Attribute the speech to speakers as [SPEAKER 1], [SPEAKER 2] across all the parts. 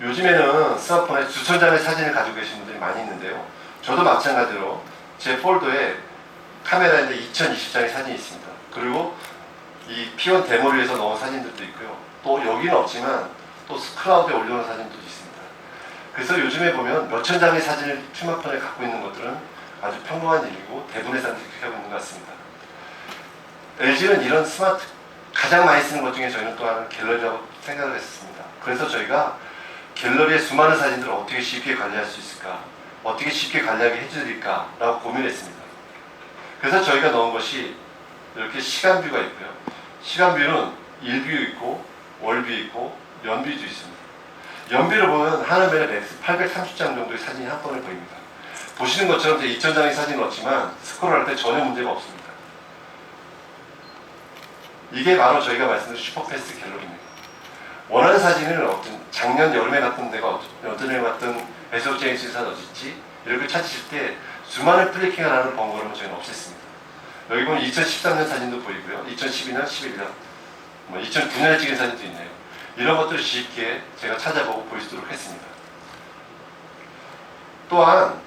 [SPEAKER 1] 요즘에는 스마트폰에 수천 장의 사진을 가지고 계신 분들이 많이 있는데요. 저도 마찬가지로 제 폴더에 카메라에 2020장의 사진이 있습니다. 그리고 이 P1 데모를 위해서 넣은 사진들도 있고요. 또 여기는 없지만 또 스크라우드에 올려놓은 사진도 있습니다. 그래서 요즘에 보면 몇천 장의 사진을 스마트폰에 갖고 있는 것들은 아주 평범한 일이고 대부분의 사람들이 그렇게 하고 있는 것 같습니다. LG는 이런 스마트 가장 많이 쓰는 것 중에 저희는 또 하나는 갤러리라고 생각을 했습니다. 그래서 저희가 갤러리의 수많은 사진들을 어떻게 쉽게 관리할 수 있을까, 어떻게 쉽게 관리하게 해드릴까 라고 고민했습니다. 그래서 저희가 넣은 것이 이렇게 시간뷰가 있고요. 시간뷰는 일뷰 있고 월뷰 있고 연뷰도 있습니다. 연뷰를 보면 하나면에 맥스 830장 정도의 사진이 한 번에 보입니다. 보시는 것처럼 제 2000장의 사진을 넣었지만 스크롤할 때 전혀 문제가 없습니다. 이게 바로 저희가 말씀드린 슈퍼패스트 갤러리입니다. 원하는 사진을 어떤 작년 여름에 갔던 데가 어떤 여름에 갔던 배수 제임스 사진 어딨지? 이렇게 찾으실 때 수많은 플리킹을 하는 번거로움을 저희는 없앴습니다. 여기 보면 2013년 사진도 보이고요. 2012년, 11년, 뭐 2009년에 찍은 사진도 있네요. 이런 것들을 쉽게 제가 찾아보고 볼 수 있도록 했습니다. 또한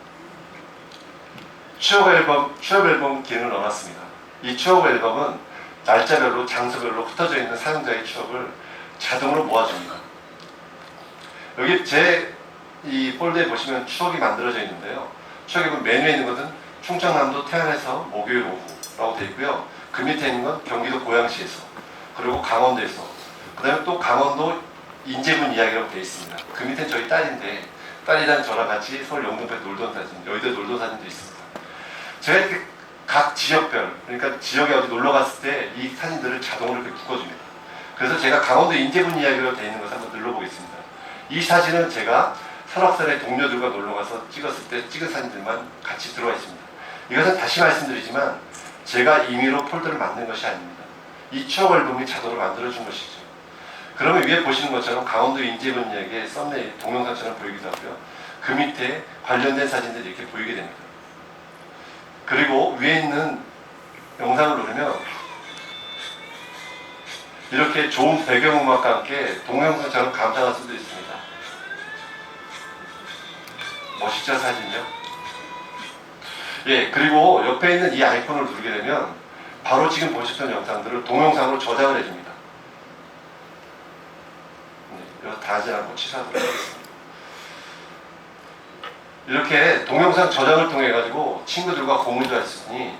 [SPEAKER 1] 추억 앨범, 추억 앨범 기능을 넣어놨습니다. 이 추억 앨범은 날짜별로, 장소별로 흩어져 있는 사용자의 추억을 자동으로 모아줍니다. 여기 제 이 폴더에 보시면 추억이 만들어져 있는데요. 추억에 보면 메뉴에 있는 것은 충청남도 태안에서 목요일 오후라고 되어 있고요. 그 밑에 있는 건 경기도 고양시에서 그리고 강원도에서 그 다음에 또 강원도 인제군 이야기라고 되어 있습니다. 그 밑에 저희 딸인데 딸이랑 저랑 같이 서울 영등포에 놀던 사진, 여의도 놀던 사진도 있습니다. 제가 이렇게 각 지역별, 그러니까 지역에 어디 놀러 갔을 때 이 사진들을 자동으로 이렇게 묶어줍니다. 그래서 제가 강원도 인제군 이야기로 되어 있는 것을 한번 눌러보겠습니다. 이 사진은 제가 설악산에 동료들과 놀러 가서 찍었을 때 찍은 사진들만 같이 들어와 있습니다. 이것은 다시 말씀드리지만 제가 임의로 폴더를 만든 것이 아닙니다. 이 추억 앨범이 자동으로 만들어준 것이죠. 그러면 위에 보시는 것처럼 강원도 인제군 이야기의 썸네일 동영상처럼 보이기도 하고요. 그 밑에 관련된 사진들이 이렇게 보이게 됩니다. 그리고 위에 있는 영상을 누르면 이렇게 좋은 배경음악과 함께 동영상처럼 감상할 수도 있습니다. 멋있죠 사진요? 예 그리고 옆에 있는 이 아이콘을 누르게 되면 바로 지금 보셨던 영상들을 동영상으로 저장을 해줍니다. 네, 이거 다 하지 않고 취소하도록 하겠습니다. 이렇게 동영상 저장을 통해 가지고 친구들과 공유도 있으니